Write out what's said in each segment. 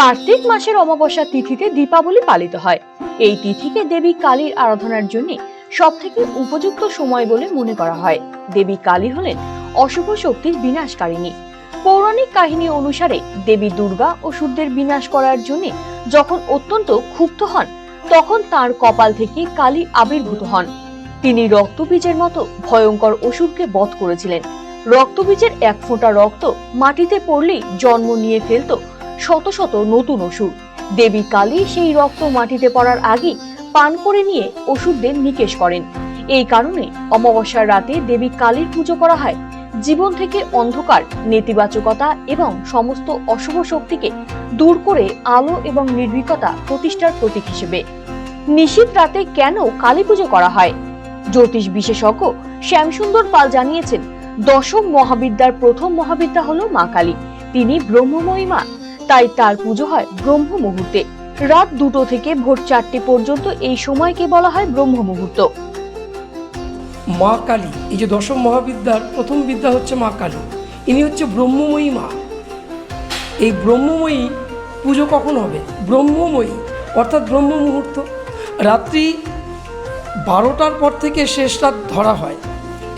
কার্তিক মাসের অমাবস্যা তিথিতে দীপাবলি পালিত হয়। এই তিথিকে দেবী কালীর আরাধনার জন্য সব থেকে উপযুক্ত সময় বলে মনে করা হয়। দেবী কালী হলেন অশুভ শক্তির বিনাশকারিণী। পৌরাণিক কাহিনী অনুসারে দেবী দুর্গা অসুরদের বিনাশ করার জন্য যখন অত্যন্ত ক্ষুব্ধ হন, তখন তার কপাল থেকে কালী আবির্ভূত হন। তিনি রক্তবীজের মতো ভয়ঙ্কর অসুরকে বধ করেছিলেন। রক্তবীজের এক ফোঁটা রক্ত মাটিতে পড়লেই জন্ম নিয়ে ফেলত শত শত নতুন অসুর দেবী কালী সেই রক্ত মাটিতে পড়ার আগে পান করে নিয়ে অসুরদের নিকেশ করেন। এই কারণে অমাবস্যার রাতে দেবী কালীর পুজো করা হয়। জীবন থেকে অন্ধকার, নেতিবাচকতা এবং সমস্ত অশুভ শক্তিকে দূর করে আলো এবং নির্ভীকতা প্রতিষ্ঠার প্রতীক হিসেবে। নিশীত রাতে কেন কালী পুজো করা হয়? জ্যোতিষ বিশেষজ্ঞ শ্যামসুন্দর পাল জানিয়েছেন, দশম মহাবিদ্যার প্রথম মহাবিদ্যা হলো মা কালী। তিনি ব্রহ্মময়ী মা। তাই তার পুজো হয় ব্রহ্ম মুহূর্তে। রাত দুটো থেকে ভোর চারটে পর্যন্ত এই সময়কে বলা হয় ব্রহ্ম মুহূর্ত। মা কালী, এই যে দশম মহাবিদ্যার প্রথম বিদ্যা হচ্ছে মা কালী, ইনি হচ্ছে ব্রহ্মময়ী মা। এই ব্রহ্মময়ী পুজো কখন হবে? ব্রহ্মময়ী, অর্থাৎ ব্রহ্ম মুহূর্ত। রাত্রি বারোটার পর থেকে শেষ রাত ধরা হয়।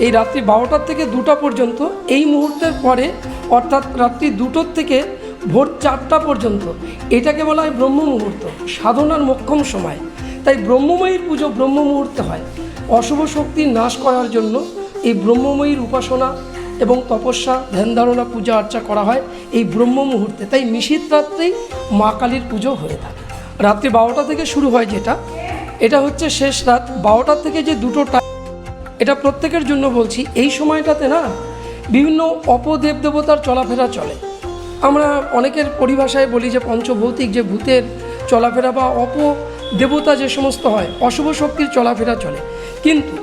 এই রাত্রি বারোটার থেকে দুটা পর্যন্ত, এই মুহূর্তের পরে, অর্থাৎ রাত্রি দুটোর থেকে ভোর চারটা পর্যন্ত। এটাকে বলা হয় ব্রহ্ম মুহূর্ত, সাধনার মোক্ষম সময়। তাই ব্রহ্মময়ীর পুজো ব্রহ্ম মুহূর্তে হয়। অশুভ শক্তির নাশ করার জন্য এই ব্রহ্মময়ীর উপাসনা এবং তপস্যা, ধ্যান ধারণা, পূজা অর্চা করা হয় এই ব্রহ্ম মুহূর্তে। তাই নিশীত রাত্রেই মা কালীর পুজো হয়ে থাকে। রাত্রি বারোটা থেকে শুরু হয় যেটা। এটা হচ্ছে শেষ রাত। বারোটার থেকে যে দুটো টাইম এটা প্রত্যেকের জন্য বলছি, এই সময়টাতে না বিভিন্ন অপদেব দেবতার চলাফেরা চলে। আমরা অনেকের পরিভাষায় বলি যে পঞ্চভৌতিক যে ভূতের চলাফেরা বা অপ দেবতা যে সমস্ত হয়, অশুভ শক্তির চলাফেরা চলে। কিন্তু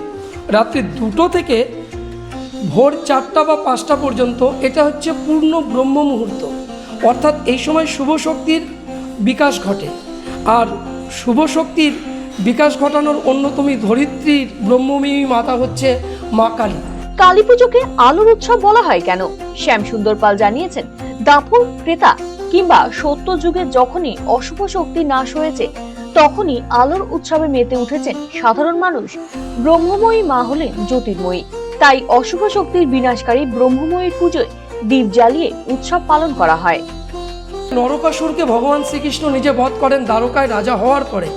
রাত্রি দুটো থেকে ভোর চারটা বা পাঁচটা পর্যন্ত এটা হচ্ছে পূর্ণ ব্রহ্ম মুহূর্ত। অর্থাৎ এই সময় শুভ শক্তির বিকাশ ঘটে। আর শুভ শক্তির বিকাশ ঘটানোর অন্যতমী ধরিত্রীর ব্রহ্মময়ী মাতা হচ্ছে মা কালী। কালী পুজোকে আলোর উৎসব বলা হয় কেন? শ্যাম সুন্দর পাল জানিয়েছেন দাপুর, ক্রেতা কিংবা সত্য যুগে যখনই অশুভ শক্তি নাশ হয়েছে, তখনই আলোর উৎসবে মেতে উঠেছেন সাধারণ মানুষ ব্রহ্মময়ী মা হলেন জ্যোতির্ময়ী। তাই অশুভ শক্তির বিনাশকারী ব্রহ্মময়ীর পুজোয় দীপ জ্বালিয়ে উৎসব পালন করা হয়। নরকাসুরকে ভগবান শ্রীকৃষ্ণ নিজে বধ করেন দ্বারকায় রাজা হওয়ার পরে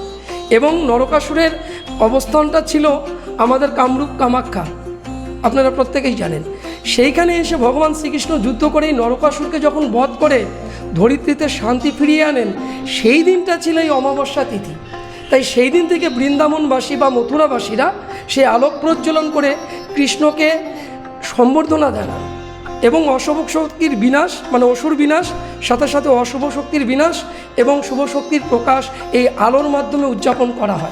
এবং নরকাসুরের অবস্থানটা ছিল আমাদের কামরূপ কামাখ্যা। আপনারা প্রত্যেকেই জানেন। সেইখানে এসে ভগবান শ্রীকৃষ্ণ যুদ্ধ করে নরকাসুরকে যখন বধ করে, ধরিত্রীতে শান্তি ফিরিয়ে আনেন, সেই দিনটা ছিল এই অমাবস্যা তিথি। তাই সেই দিন থেকে বৃন্দাবনবাসী বা মথুরাবাসীরা সেই আলোক প্রজ্বলন করে কৃষ্ণকে সম্বর্ধনা জানান এবং অশুভ শক্তির বিনাশ মানে অসুর বিনাশ, সাথে সাথে অশুভ শক্তির বিনাশ এবং শুভ শক্তির প্রকাশ এই আলোর মাধ্যমে উদযাপন করা হয়।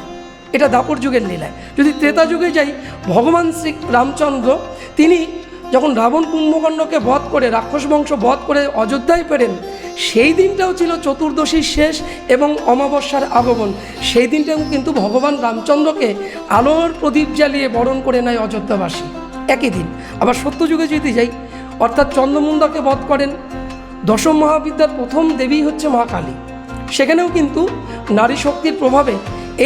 এটা দাপর যুগের লীলায়। যদি ত্রেতা যুগে যাই, ভগবান শ্রী রামচন্দ্র, তিনি যখন রাবণ কুম্ভকর্ণকে বধ করে, রাক্ষস বংশ বধ করে অযোধ্যায় ফেরেন, সেই দিনটাও ছিল চতুর্দশীর শেষ এবং অমাবস্যার আগমন। সেই দিনটাও কিন্তু ভগবান রামচন্দ্রকে আলোর প্রদীপ জ্বালিয়ে বরণ করে নেয় অযোধ্যাবাসী। একই দিন। আবার সত্যযুগে যদি যাই, অর্থাৎ চন্দ্রমুন্দাকে বধ করেন, দশম মহাবিদ্যার প্রথম দেবী হচ্ছে মা কালী। সেখানেও কিন্তু নারী শক্তির প্রভাবে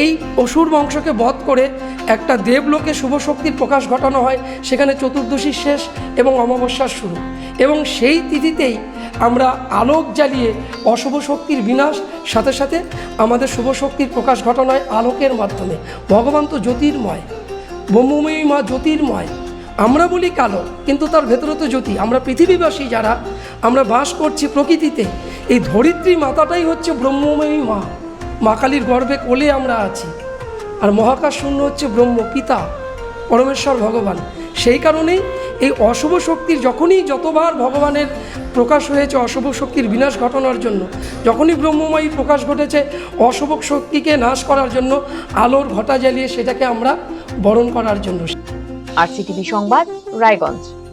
এই অসুর বংশকে বধ করে একটা দেবলোকে শুভ শক্তির প্রকাশ ঘটানো হয়, সেখানে চতুর্দশীর শেষ এবং অমাবস্যার শুরু। এবং সেই তিথিতেই আমরা আলোক জ্বালিয়ে অশুভ শক্তির বিনাশ, সাথে সাথে আমাদের শুভ শক্তির প্রকাশ ঘটানো হয় আলোকের মাধ্যমে। ভগবান তো জ্যোতির্ময়, ব্রহ্মময়ী মা জ্যোতির্ময়। আমরা বলি কালো, কিন্তু তার ভেতরে তো জ্যোতি। আমরা পৃথিবীবাসী যারা, আমরা বাস করছি প্রকৃতিতে। এই ধরিত্রী মাতাটাই হচ্ছে ব্রহ্মময়ী মা। মা কালীর গর্ভে কোলে আমরা আছি। আর মহাকাশ শূন্য হচ্ছে ব্রহ্ম, পিতা, পরমেশ্বর, ভগবান। সেই কারণেই এই অশুভ শক্তির যখনই যতবার ভগবানের প্রকাশ হয়েছে অশুভ শক্তির বিনাশ ঘটানোর জন্য, যখনই ব্রহ্মময়ী প্রকাশ ঘটেছে অশুভ শক্তিকে নাশ করার জন্য, আলোর ঘটা জ্বালিয়ে সেটাকে আমরা বরণ করার জন্য। আর সিটিভি সংবাদ, রায়গঞ্জ।